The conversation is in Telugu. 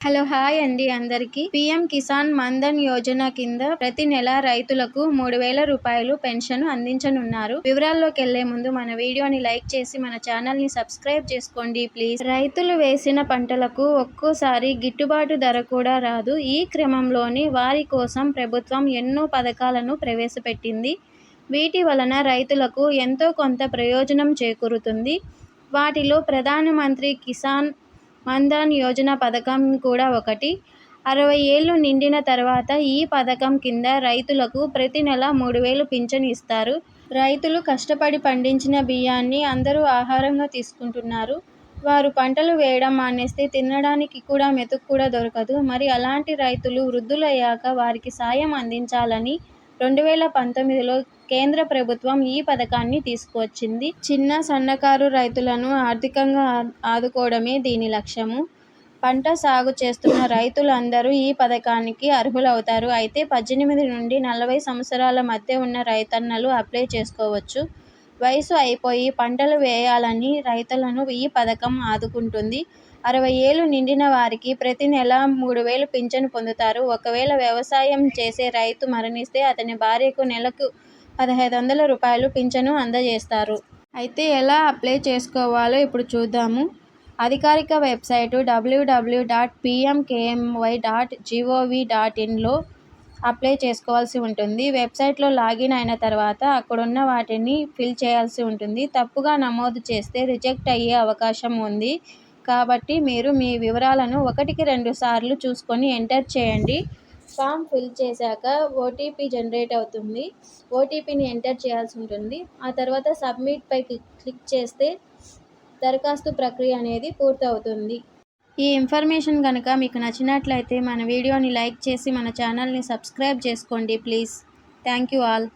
హలో హాయ్ అండి అందరికీ. పీఎం కిసాన్ మన్ధన్ యోజన కింద ప్రతి నెల రైతులకు మూడు వేల రూపాయలు పెన్షన్ అందించనున్నారు. వివరాల్లోకి వెళ్ళే ముందు మన వీడియోని లైక్ చేసి మన ఛానల్ని సబ్స్క్రైబ్ చేసుకోండి ప్లీజ్. రైతులు వేసిన పంటలకు ఒక్కోసారి గిట్టుబాటు ధర కూడా రాదు. ఈ క్రమంలోని వారి కోసం ప్రభుత్వం ఎన్నో పథకాలను ప్రవేశపెట్టింది. వీటి వలన రైతులకు ఎంతో కొంత ప్రయోజనం చేకూరుతుంది. వాటిలో ప్రధానమంత్రి కిసాన్ మన్ధన్ యోజన పథకం కూడా ఒకటి. అరవై ఏళ్ళు నిండిన తర్వాత ఈ పథకం కింద రైతులకు ప్రతి నెల మూడు వేలు పింఛను ఇస్తారు. రైతులు కష్టపడి పండించిన బియ్యాన్ని అందరూ ఆహారంగా తీసుకుంటున్నారు. వారు పంటలు వేయడం మానేస్తే తినడానికి కూడా మెతుకు కూడా దొరకదు. మరి అలాంటి రైతులు వృద్ధులయ్యాక వారికి సాయం అందించాలని రెండు వేల పంతొమ్మిదిలో కేంద్ర ప్రభుత్వం ఈ పథకాన్ని తీసుకువచ్చింది. చిన్న సన్నకారు రైతులను ఆర్థికంగా ఆదుకోవడమే దీని లక్ష్యము. పంట సాగు చేస్తున్న రైతులందరూ ఈ పథకానికి అర్హులవుతారు. అయితే పద్దెనిమిది నుండి నలభై సంవత్సరాల మధ్య ఉన్న రైతన్నలు అప్లై చేసుకోవచ్చు. వయసు అయిపోయి పంటలు వేయాలని రైతులను ఈ పథకం ఆదుకుంటుంది. అరవై ఏళ్ళు నిండిన వారికి ప్రతి నెల మూడు వేలు పింఛను పొందుతారు. ఒకవేళ వ్యవసాయం చేసే రైతు మరణిస్తే అతని భార్యకు నెలకు పదహైదు వందల రూపాయలు పింఛను అందజేస్తారు. అయితే ఎలా అప్లై చేసుకోవాలో ఇప్పుడు చూద్దాము. అధికారిక website W W dot PMKMY dot GOV dot ఇన్లో apply చేసుకోవాల్సి ఉంటుంది. వెబ్సైట్లో లాగిన్ అయిన తర్వాత అక్కడున్న వాటిని ఫిల్ చేయాల్సి ఉంటుంది. తప్పుగా నమోదు చేస్తే రిజెక్ట్ అయ్యే అవకాశం ఉంది. కాబట్టి మీరు మీ వివరాలను ఒకటికి రెండు సార్లు చూసుకొని ఎంటర్ చేయండి. ఫామ్ ఫిల్ చేశాక ఓటీపీ జనరేట్ అవుతుంది. ఓటీపీని ఎంటర్ చేయాల్సి ఉంటుంది. ఆ తర్వాత సబ్మిట్పై క్లిక్ చేస్తే దరఖాస్తు ప్రక్రియ అనేది పూర్తవుతుంది. ఈ ఇన్ఫర్మేషన్ కనుక మీకు నచ్చినట్లయితే మన వీడియోని లైక్ చేసి మన ఛానల్ని సబ్స్క్రైబ్ చేసుకోండి ప్లీజ్. Thank you all.